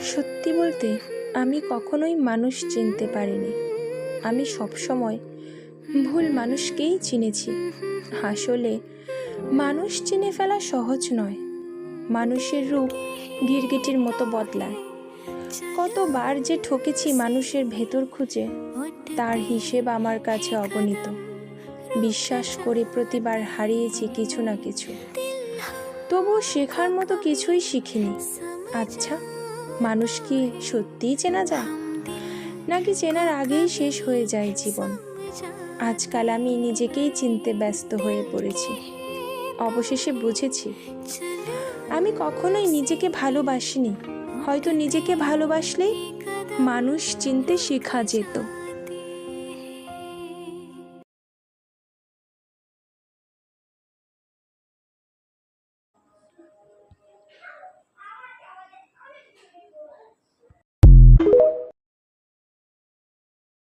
সত্যি বলতে, আমি কখনোই মানুষ চিনতে পারিনি। আমি সবসময় ভুল মানুষকেই চিনেছি। আসলে, মানুষ চিনে ফেলা সহজ নয়। মানুষের রূপ গিরগিটির মতো বদলায়। কতবার যে ঠকেছি মানুষের ভেতর খুঁজে, তার হিসেব আমার কাছে অগণিত। বিশ্বাস করে প্রতিবার হারিয়েছি কিছু না কিছু। তবুও শেখার মতো কিছুই শিখিনি। আচ্ছা মানুষ কি সত্যিই চেনা যায়? নাকি চেনার আগেই শেষ হয়ে যায় জীবন? আজকাল আমি নিজেকেই চিনতে ব্যস্ত হয়ে পড়েছি। অবশেষে বুঝেছি, আমি কখনোই নিজেকে ভালোবাসিনি। হয়তো নিজেকে ভালোবাসলেই মানুষ চিনতে শেখা যেত।